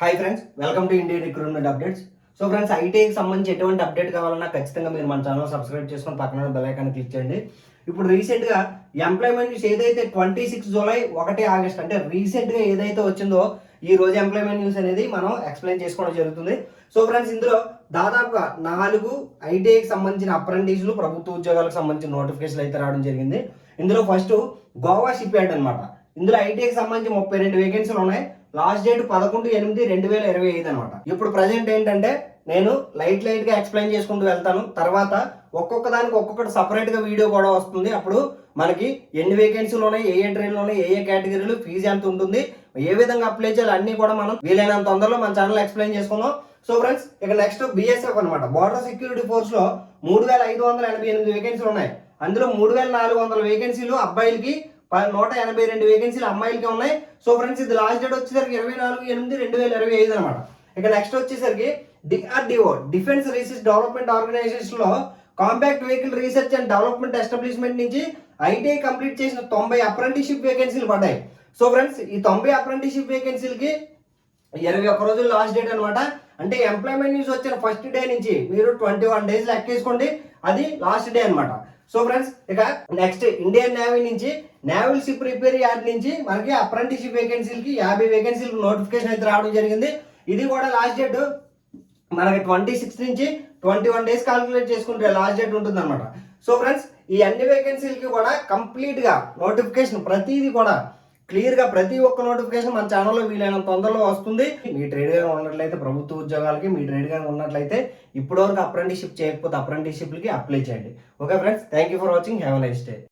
Hi friends welcome to Indian recruitment updates so friends ఐటీకి సంబంధించి ఎటువంటి అప్డేట్ కావాలన్నా ఖచ్చితంగా మీరు మన ఛానల్ సబ్స్క్రైబ్ చేసుకొని పక్కన బెల్ ఐకాన్ క్లిక్ చేయండి. ఇప్పుడు రీసెంట్గా ఎంప్లాయ్మెంట్ న్యూస్ ఏదైతే ట్వంటీ సిక్స్ జూలై ఒకటి ఆగస్ట్ అంటే రీసెంట్గా ఏదైతే వచ్చిందో ఈ రోజు ఎంప్లాయ్మెంట్ న్యూస్ అనేది మనం ఎక్స్ప్లెయిన్ చేసుకోవడం జరుగుతుంది. సో ఫ్రెండ్స్ ఇందులో దాదాపుగా నాలుగు ఐటీఐకి సంబంధించిన అప్రెంటిస్లు ప్రభుత్వ ఉద్యోగాలకు సంబంధించిన నోటిఫికేషన్లు అయితే రావడం జరిగింది. ఇందులో ఫస్ట్ గోవా షిప్ యార్డ్ అనమాట ఇందులో ఐటీఐకి సంబంధించి ముప్పై రెండు వేకెన్సీలు ఉన్నాయి. లాస్ట్ డేట్ పదకొండు ఎనిమిది రెండు వేల ఇరవై ఐదు అనమాట. ఇప్పుడు ప్రజెంట్ ఏంటంటే నేను లైట్ లైట్గా ఎక్స్ప్లెయిన్ చేసుకుంటూ వెళ్తాను. తర్వాత ఒక్కొక్క దానికి ఒక్కొక్కటి సపరేట్గా వీడియో కూడా వస్తుంది. అప్పుడు మనకి ఎన్ని వేకెన్సీలు ఉన్నాయి ఏ ఏ ట్రైన్లు ఉన్నాయి ఏ ఏ కేటగిరీలు ఫీజు ఎంత ఉంటుంది ఏ విధంగా అప్లై చేయాలి అన్ని కూడా మనం వీలైనంత తొందరలో మన ఛానల్ ఎక్స్ప్లెయిన్ చేసుకుందాం. సో ఫ్రెండ్స్ ఇక నెక్స్ట్ బిఎస్ఎఫ్ అనమాట. బార్డర్ సెక్యూరిటీ ఫోర్స్లో మూడు వేల ఐదు వందల ఎనభై ఎనిమిది వేకెన్సీలు ఉన్నాయి. అందులో మూడు వేల నాలుగు వందల వేకెన్సీలు అబ్బాయిలకి నూట ఎనభై రెండు వేకెన్సీలు అమ్మాయిలకి ఉన్నాయి. సో ఫ్రెండ్స్ ఇది లాస్ట్ డేట్ వచ్చేసరికి ఇరవై నాలుగు ఎనిమిది రెండు వేల ఇరవై ఐదు అనమాట ఇక నెక్స్ట్ వచ్చేసరికి డిఆర్డిఓ డిఫెన్స్ రీసెర్చ్ డెవలప్మెంట్ ఆర్గనైజేషన్లో compact vehicle research and development establishment నుంచి ఐటీఐ కంప్లీట్ చేసిన తొంభై అప్రెంటిషిప్ వేకెన్సీలు పడ్డాయి. సో ఫ్రెండ్స్ ఈ తొంభై అప్రెంటిషిప్ వేకెన్సీలకి ఇరవై ఒక్క రోజులు లాస్ట్ డేట్ అనమాట అంటే ఎంప్లాయ్మెంట్ న్యూస్ వచ్చిన ఫస్ట్ డే నుంచి మీరు ట్వంటీ వన్ డేస్ లెక్కేసుకోండి. అది లాస్ట్ డే అన్నమాట. సో ఫ్రెండ్స్ ఇక నెక్స్ట్ ఇండియన్ నేవీ నుంచి నేవల్ షిప్ రిపేర్ యార్డ్ నుంచి మనకి అప్రెంటిషిప్ వేకెన్సీలకి యాభై వేకెన్సీలకు నోటిఫికేషన్ అయితే రావడం జరిగింది. ఇది కూడా లాస్ట్ డేట్ మనకి ట్వంటీ సిక్స్ నుంచి ట్వంటీ వన్ డేస్ కాల్కులేట్ చేసుకుంటే లాస్ట్ డేట్ ఉంటుంది అనమాట సో ఫ్రెండ్స్ ఈ అన్ని వేకెన్సీలకి కూడా కంప్లీట్గా నోటిఫికేషన్ ప్రతిదీ కూడా క్లియర్గా ప్రతి ఒక్క నోటిఫికేషన్ మన ఛానల్లో వీలైనంత తొందరలో వస్తుంది. మీ ట్రేడ్గా ఉన్నట్లయితే ప్రభుత్వ ఉద్యోగాలకి మీ ట్రేడ్గా ఉన్నట్లయితే ఇప్పటివరకు అప్రెంటిషిప్ చేయకపోతే అప్రెంటిషిప్లకి అప్లై చేయండి. Okay friends thank you for watching. Have nice day.